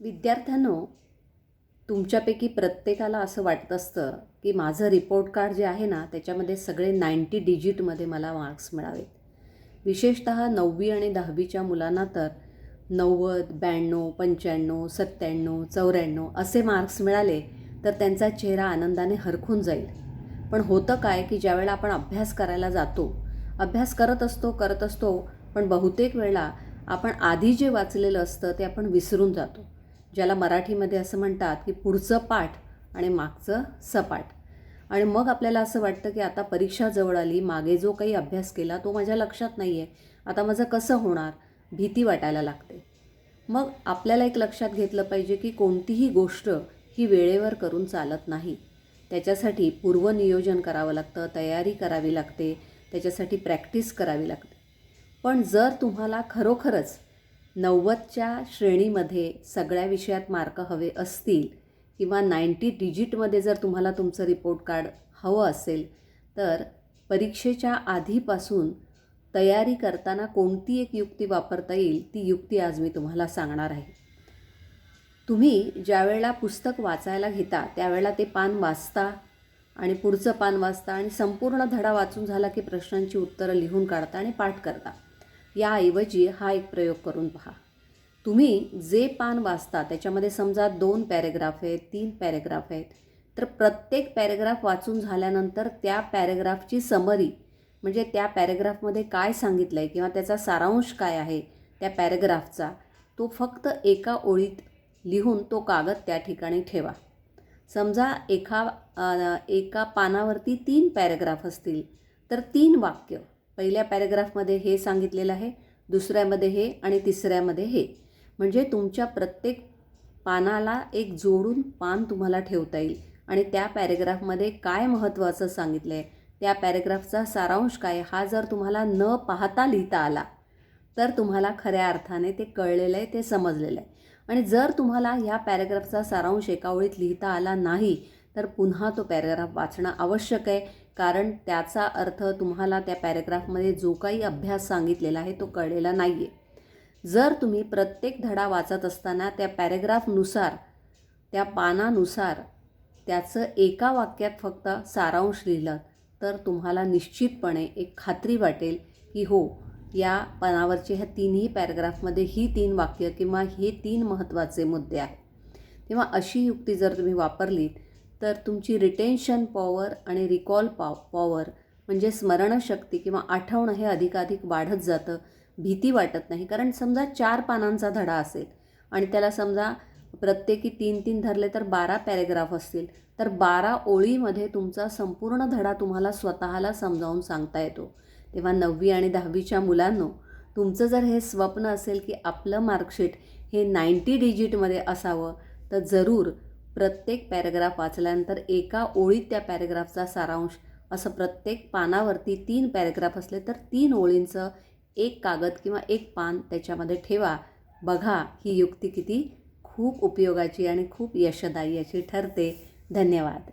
विद्यार्थ्यांनो तुमच्यापैकी प्रत्येकाला असं वाटत असतं की माझं रिपोर्ट कार्ड जे आहे ना त्याच्यामध्ये सगळे नाईंटी डिजिटमध्ये मला मार्क्स मिळावेत. विशेषत नववी आणि दहावीच्या मुलांना तर नव्वद ब्याण्णव पंच्याण्णव सत्त्याण्णव चौऱ्याण्णव असे मार्क्स मिळाले तर त्यांचा चेहरा आनंदाने हरखून जाईल. पण होतं काय की ज्यावेळेला आपण अभ्यास करायला जातो अभ्यास करत असतो करत असतो पण बहुतेक वेळेला आपण आधी जे वाचलेलं असतं ते आपण विसरून जातो. ज्याला मराठीमध्ये असं म्हणतात की पुढचं पाठ आणि मागचं सपाट आणि मग आपल्याला असं वाटतं की आता परीक्षा जवळ आली मागे जो काही अभ्यास केला तो माझ्या लक्षात नाही आहे आता माझं कसं होणार? भीती वाटायला लागते. मग आपल्याला एक लक्षात घेतलं पाहिजे की कोणतीही गोष्ट ही वेळेवर करून चालत नाही. त्याच्यासाठी पूर्वनियोजन करावं लागतं तयारी करावी लागते त्याच्यासाठी प्रॅक्टिस करावी लागते. पण जर तुम्हाला खरोखरच नव्वदच्या श्रेणीमध्ये सगळ्या विषयात मार्क हवे असतील किंवा नाईंटी डिजिटमध्ये जर तुम्हाला तुमचं रिपोर्ट कार्ड हवं असेल तर परीक्षेच्या आधीपासून तयारी करताना कोणती एक युक्ती वापरता येईल ती युक्ती आज मी तुम्हाला सांगणार आहे. तुम्ही ज्यावेळेला पुस्तक वाचायला घेता त्यावेळेला ते पान वाचता आणि पुढचं पान वाचता आणि संपूर्ण धडा वाचून झाला की प्रश्नांची उत्तरं लिहून काढता आणि पाठ करता. याऐवजी हा एक प्रयोग करून पहा. तुम्ही जे पान वाचता त्याच्यामध्ये समजा दोन पॅरेग्राफ आहेत तीन पॅरेग्राफ आहेत तर प्रत्येक पॅरेग्राफ वाचून झाल्यानंतर त्या पॅरेग्राफची समरी म्हणजे त्या पॅरेग्राफमध्ये काय सांगितलं आहे किंवा त्याचा सारांश काय आहे त्या पॅरेग्राफचा तो फक्त एका ओळीत लिहून तो कागद त्या ठिकाणी ठेवा. समजा एका एका पानावरती तीन पॅरेग्राफ असतील तर तीन वाक्य. पहिल्या पॅरेग्राफमध्ये हे सांगितलेलं आहे दुसऱ्यामध्ये हे आणि तिसऱ्यामध्ये हे. म्हणजे तुमच्या प्रत्येक पानाला एक जोडून पान तुम्हाला ठेवता येईल. आणि त्या पॅरेग्राफमध्ये काय महत्त्वाचं सांगितलं आहे त्या पॅरेग्राफचा सारांश काय हा जर तुम्हाला न पाहता लिहिता आला तर तुम्हाला खऱ्या अर्थाने ते कळलेलं आहे ते समजलेलं आहे. आणि जर तुम्हाला ह्या पॅरेग्राफचा सारांश एका ओळीत लिहिता आला नाही तर पुन्हा तो पॅरेग्राफ वाचणं आवश्यक आहे. कारण त्याचा अर्थ तुम्हाला त्या पॅरेग्राफमध्ये जो काही अभ्यास सांगितलेला आहे तो कळलेला नाही आहे जर तुम्ही प्रत्येक धडा वाचत असताना त्या पॅरेग्राफनुसार त्या पानानुसार त्याचं एका वाक्यात फक्त सारांश लिहिलं तर तुम्हाला निश्चितपणे एक खात्री वाटेल की हो या पानावरचे ह्या तीनही पॅरेग्राफमध्ये ही तीन वाक्य किंवा हे तीन महत्त्वाचे मुद्दे आहेत. तेव्हा अशी युक्ती जर तुम्ही वापरलीत तर तुमची रिटेन्शन पॉवर आणि रिकॉल पॉ पॉवर म्हणजे स्मरणशक्ती किंवा आठवणं हे अधिकाधिक वाढत जातं भीती वाटत नाही. कारण समजा चार पानांचा धडा असेल आणि त्याला समजा प्रत्येकी तीन तीन धरले तर बारा पॅरेग्राफ असतील तर बारा ओळीमध्ये तुमचा संपूर्ण धडा तुम्हाला स्वतःला समजावून सांगता येतो. तेव्हा नववी आणि दहावीच्या मुलांनो तुमचं जर हे स्वप्न असेल की आपलं मार्कशीट हे नाईंटी डिजिटमध्ये असावं तर जरूर प्रत्येक पॅरेग्राफ वाचल्यानंतर एका ओळीत त्या पॅरेग्राफचा सारांश. असं प्रत्येक पानावरती तीन पॅरेग्राफ असले तर तीन ओळींचं एक कागद किंवा एक पान त्याच्यामध्ये ठेवा. बघा ही युक्ती किती खूप उपयोगाची आणि खूप यशदायी अशी ठरते. धन्यवाद.